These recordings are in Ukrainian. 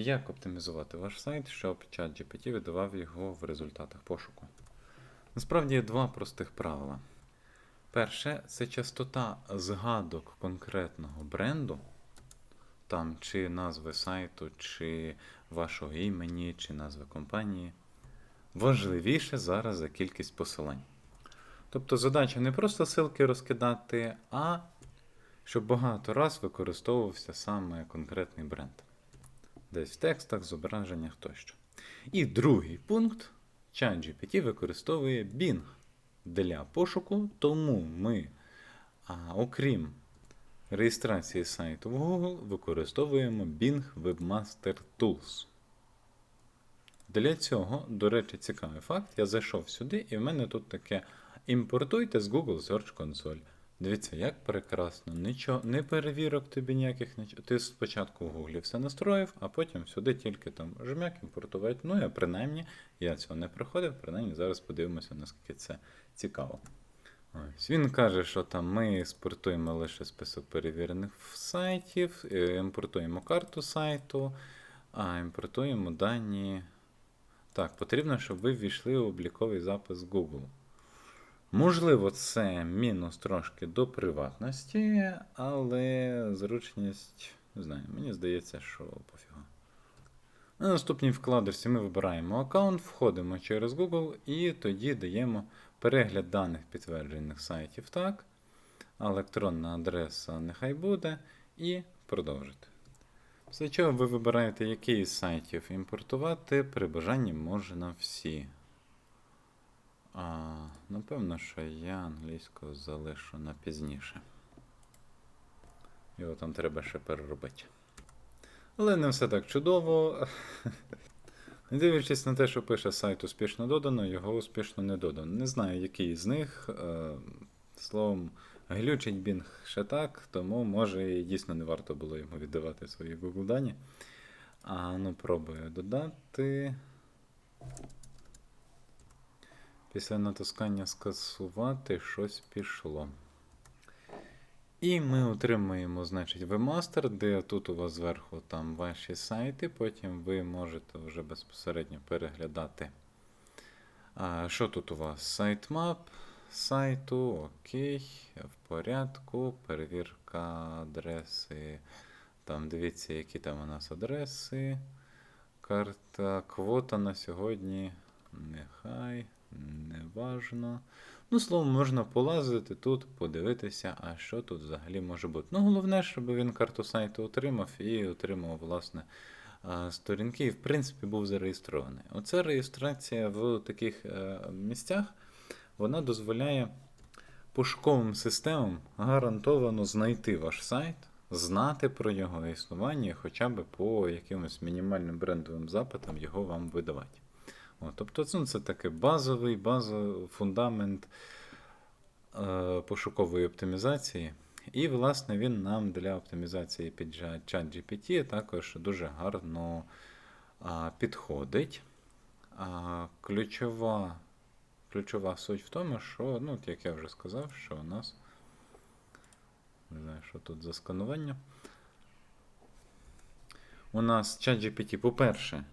Як оптимізувати ваш сайт, щоб ChatGPT видавав його в результатах пошуку? Насправді є два простих правила. Перше це частота згадок конкретного бренду, там чи назви сайту, чи вашого імені, чи назви компанії. Важливіше зараз за кількість посилань. Тобто задача не просто ссылки розкидати, а щоб багато раз використовувався саме конкретний бренд. Десь в текстах, зображеннях тощо. І другий пункт ChatGPT використовує Bing для пошуку, тому ми, а, окрім реєстрації сайту в Google, використовуємо Bing Webmaster Tools. Для цього, до речі, цікавий факт. Я зайшов сюди, і в мене тут таке імпортуйте з Google Search Console. Дивіться, як прекрасно. Нічого, не перевірок тобі ніяких нічого. Ти спочатку в Google все настроїв, а потім сюди тільки там жмяк імпортувати. Ну, я принаймні, я цього не проходив, принаймні зараз подивимося, наскільки це цікаво. Ось. Він каже, що там ми експортуємо лише список перевірених сайтів, е, імпортуємо карту сайту, а імпортуємо дані. Так, потрібно, щоб ви ввійшли в обліковий запис Google. Можливо, це мінус трошки до приватності, але зручність, не знаю, мені здається, що пофігу. На наступній вкладочці ми вибираємо аккаунт, входимо через Google і тоді даємо перегляд даних підтверджених сайтів так. Електронна адреса нехай буде, і продовжити. Після чого ви вибираєте, який з сайтів імпортувати, при бажанні можна всі. А, Напевно, що я англійську залишу на пізніше. Його там треба ще переробити. Але не все так чудово. Дивлячись на те, що пише сайт успішно додано, його успішно не додано. Не знаю, який з них. Е, Словом, глючить Bing ще так, тому може і дійсно не варто було йому віддавати свої Google дані. А ну, пробую додати. Після натискання скасувати щось пішло. І ми отримуємо, значить, вебмастер, де тут у вас зверху там ваші сайти, потім ви можете вже безпосередньо переглядати. А, Що тут у вас? Сайтмап сайту, окей, в порядку, перевірка адреси. Там дивіться, які там у нас адреси. Карта, квота на сьогодні. Нехай, не важно. Ну, словом, можна полазити тут, подивитися, а що тут взагалі може бути. Ну, головне, щоб він карту сайту отримав і отримав, власне, сторінки, і в принципі був зареєстрований. Оце реєстрація в таких е, місцях вона дозволяє пошуковим системам гарантовано знайти ваш сайт, знати про його існування, хоча б по якимось мінімальним брендовим запитам його вам видавати. От, тобто ну, це такий базовий базовий фундамент е, пошукової оптимізації. І, власне, він нам для оптимізації під ChatGPT також дуже гарно а, підходить. А, ключова ключова суть в тому, що, ну, як я вже сказав, що у нас. Не знаю, що тут за сканування. У нас ChatGPT, по-перше,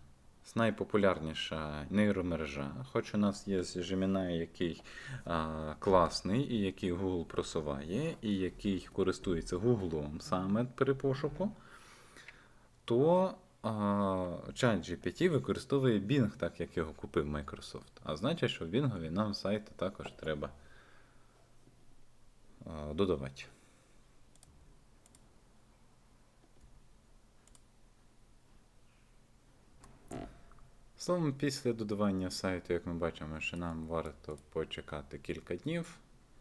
найпопулярніша нейромережа. Хоч у нас є Gemini, який а, класний, і який Google просуває, і який користується Google саме при пошуку, то ChatGPT використовує Bing, так як його купив Microsoft. А значить, що в Bing нам сайти також треба додавати. Словом, після додавання сайту, як ми бачимо, що нам варто почекати кілька днів.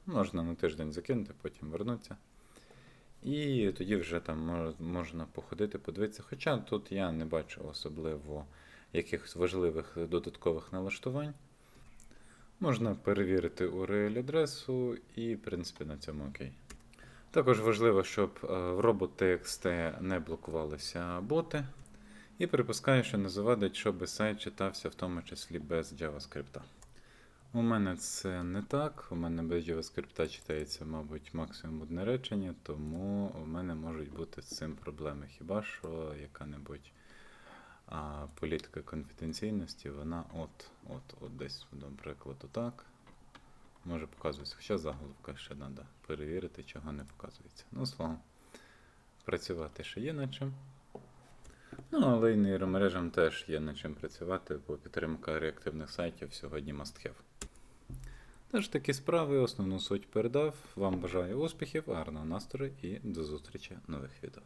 Можна на тиждень закинути, потім вернутися. І тоді вже там можна походити, подивитися. Хоча тут я не бачу особливо якихось важливих додаткових налаштувань. Можна перевірити URL-адресу і, в принципі, на цьому окей. Також важливо, щоб е, в RobotTXT не блокувалися боти. І припускаю, що не завадить, щоб сайт читався в тому числі без JavaScript. У мене це не так. У мене без JavaScript читається, мабуть, максимум одне речення, тому у мене можуть бути з цим проблеми. Хіба що яка-небудь А політика конфіденційності, вона от, от, от десь, наприклад, отак. Може показуватися. Хоча заголовка ще треба перевірити, чого не показується. Ну, словом, працювати ще є над чим. Ну, але й нейромережам теж є над чим працювати, бо підтримка реактивних сайтів сьогодні must have. Тож такі справи, основну суть передав. Вам бажаю успіхів, гарного настрою і до зустрічі в нових відео.